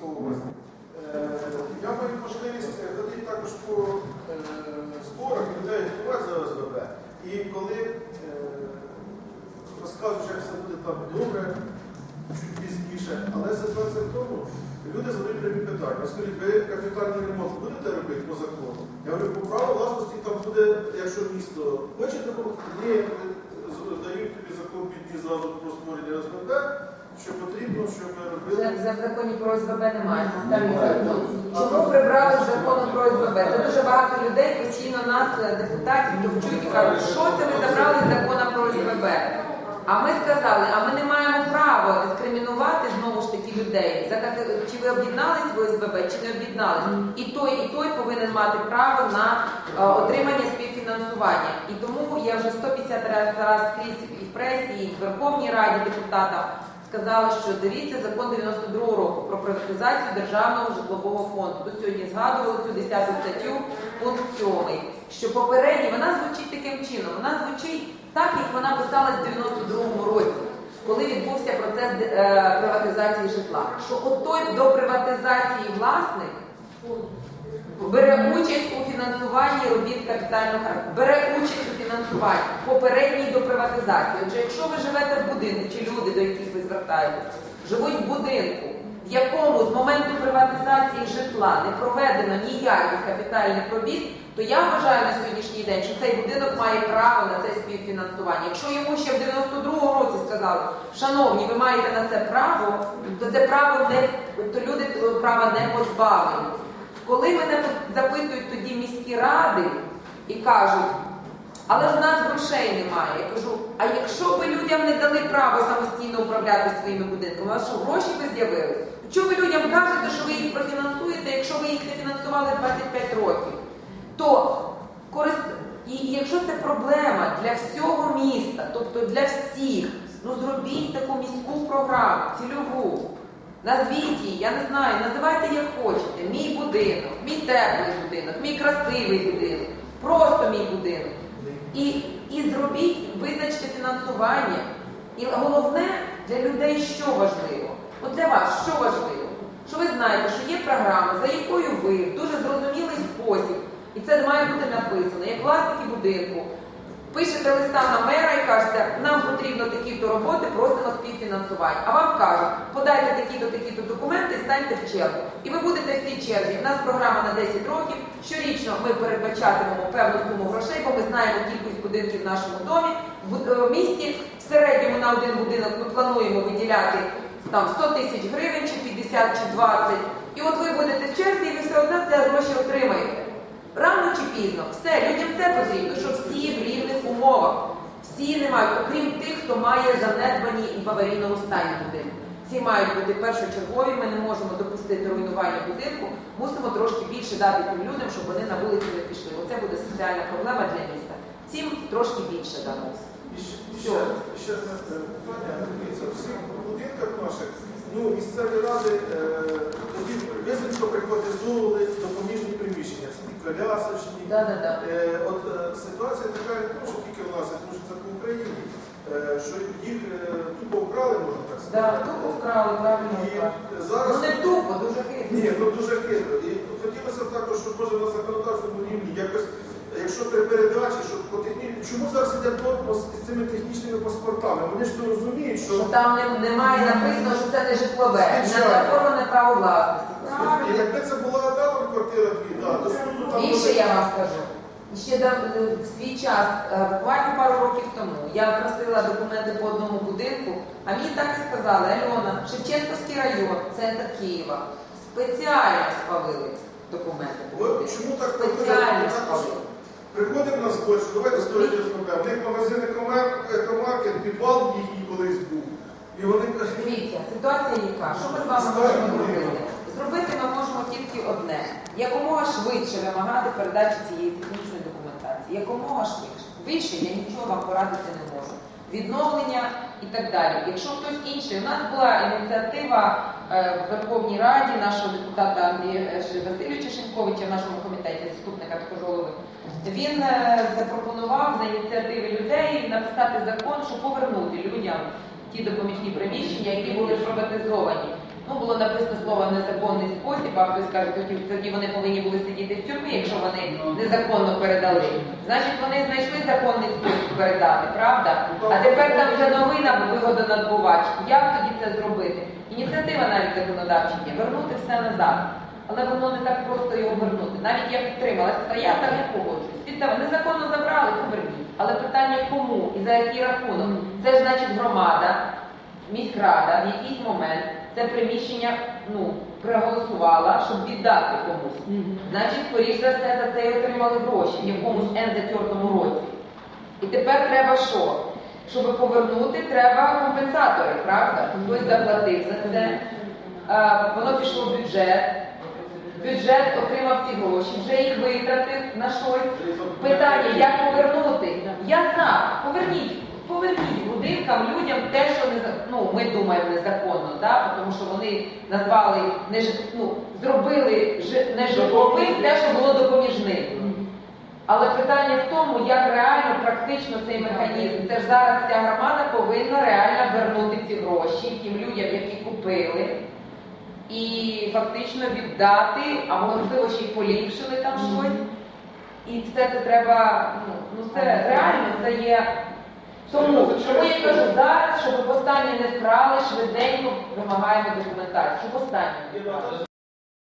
Київської області. Е, Я маю можливість ходити також по е, зборах людей готувати за ОСББ. І коли е, розказуєш, як все буде там добре, чуть пізніше, але ситуація в тому, люди задають прямі питання. Скажіть, ви капітальний ремонт будете робити по закону? Я говорю, по праву власності там буде, якщо місто хоче допомогти, ні, з- дають тобі закон під зразу про створення ОСББ, що потрібно, щоб ми робили. Це в законі про ОСББ немає, це старий закон. Чому прибрали з закону про ОСББ? Це дуже багато людей постійно нас, е, депутатів, товчуть і кажуть, що це ви забрали з закону про ОСББ. А ми сказали, а ми не маємо права дискримінувати знову ж таки людей. За чи ви об'єднались в ОСББ, чи не об'єднались. І той, і той повинен мати право на е, отримання співфінансування. І тому я вже 150 раз, раз скрізь і в пресі, і в Верховній Раді депутатам сказала, що дивіться закон 92 року про приватизацію державного житлового фонду. Тут сьогодні згадували цю 10 статтю, пункт 7, що попередній вона звучить таким чином. Вона звучить так, як вона писалась в 92 році, коли відбувся процес е, приватизації житла. Що от той до приватизації власник бере участь у фінансуванні робіт капітального характеру, бере участь у фінансуванні попередній до приватизації. Отже, якщо ви живете в будинку, чи люди, до яких ви звертаєтесь, живуть в будинку, в якому з моменту приватизації житла не проведено ніяких капітальних робіт, то я вважаю на сьогоднішній день, що цей будинок має право на це співфінансування. Якщо йому ще в 92-му році сказали, шановні, ви маєте на це право, то це право не то люди права не позбавлені. Коли мене запитують тоді міські ради і кажуть, але ж в нас грошей немає. Я кажу, а якщо ви людям не дали право самостійно управляти своїми будинками, у вас що гроші би з'явились? Чого ви людям кажете, що ви їх профінансуєте, якщо ви їх не фінансували 25 років? То корист... і якщо це проблема для всього міста, тобто для всіх, ну зробіть таку міську програму, цільову. Назвіть її, я не знаю, називайте як хочете. Мій будинок, мій теплий будинок, мій красивий будинок, просто мій будинок. І, і зробіть, визначте фінансування. І головне для людей, що важливо. От для вас що важливо? Що ви знаєте, що є програма, за якою ви в дуже зрозумілий спосіб, і це має бути написано, як власники будинку. Пишете листа на мера і кажете, нам потрібно такі-то роботи, просимо співфінансування. А вам кажуть, подайте такі-то, такі-то документи станьте в чергу. І ви будете в цій черзі. У нас програма на 10 років. Щорічно ми передбачатимемо певну суму грошей, бо ми знаємо кількість будинків в нашому домі. В е, місті в середньому на один будинок ми плануємо виділяти там 100 тисяч гривень, чи 50, чи 20. І от ви будете в черзі, і ви все одно ці гроші отримаєте. Рано чи пізно, все, людям це потрібно, щоб всі в рівних умовах. Всі не мають, окрім тих, хто має занедбані і в аварійному стані будинку. Ці мають бути першочергові, ми не можемо допустити руйнування будинку, мусимо трошки більше дати тим людям, щоб вони на вулиці не пішли. Оце буде соціальна проблема для міста. Цим трошки більше дамо. І ще, питання. Дивіться, всіх будинках наших, ну, місцеві ради е, тоді приватизовували допоміжні приміщення. Це колясочні. Е, от е, ситуація така, не тому, що тільки в нас, це по Україні, що їх е, тупо вкрали, можна так Да, сказати. тупо вкрали, правильно І зараз... Ну не тупо, дуже хитро. Ні, ну дуже хитро. І хотілося б також, щоб може на законодавчому рівні якось, якщо при передачі, щоб по техні... Чому зараз іде боротьба з цими технічними паспортами? Вони ж не розуміють, що Що там не- немає написано, що це не житлове, не Звичайно. оформлене право власності. і якби це була одна там квартира дві, да, до суду там Більше я вам скажу. Ще да- в свій час, е, буквально пару років тому, я просила документи по одному будинку, а мені так і сказали, Альона, Шевченківський район, центр Києва, спеціально спалили документи. От чому так Спеціально спалили. Приходимо на що давайте створити СББ. У них магазин «Екомар- екомаркет, підвал їхній колись був. І вони кажуть, Дивіться, ситуація яка? Що ми з вами можемо зробити? Зробити ми можемо тільки одне: якомога швидше вимагати передачі цієї технічної. Якомога швидше. Більше я нічого вам порадити не можу. Відновлення і так далі. Якщо хтось інший, у нас була ініціатива е, в Верховній Раді нашого депутата Андрія е, Васильовича Шиньковича в нашому комітеті, заступника також голови. Він е, запропонував за ініціативи людей написати закон, щоб повернути людям ті допоміжні приміщення, які були приватизовані. Ну, було написано слова в незаконний спосіб, а хтось каже, тоді, вони повинні були сидіти в тюрмі, якщо вони незаконно передали. Значить, вони знайшли законний спосіб передати, правда? А тепер там вже новина вигодонадбувач. Як тоді це зробити? Ініціатива навіть законодавча вернути все назад. Але воно не так просто його вернути. Навіть я підтримала, сказала, я так не погоджуюсь. Віддав, незаконно забрали, поверніть. Але питання кому і за який рахунок? Це ж значить громада, міськрада в якийсь момент це приміщення ну, проголосувала, щоб віддати комусь. Значить, скоріш за все, за це і отримали гроші в якомусь Н-затертому році. І тепер треба що? Щоб повернути, треба компенсатори, правда? Хтось заплатив за це, а, воно пішло в бюджет. Бюджет отримав ці гроші, вже їх витратив на щось. Питання, як повернути? Я за, поверніть, поверніть будинкам, людям те, що не ну, ми думаємо незаконно, да? тому що вони назвали не ну, зробили ж- нежитловим те, що було допоміжним. Але питання в тому, як реально, практично цей механізм. Це ж зараз ця громада повинна реально вернути ці гроші тим людям, які купили, і фактично віддати, а можливо ще й поліпшили там щось. І все це треба, ну, ну це реально, це є. Тому, тому я кажу зараз, щоб останнє не вкрали, швиденько вимагаємо документацію, щоб останнє не вкрали.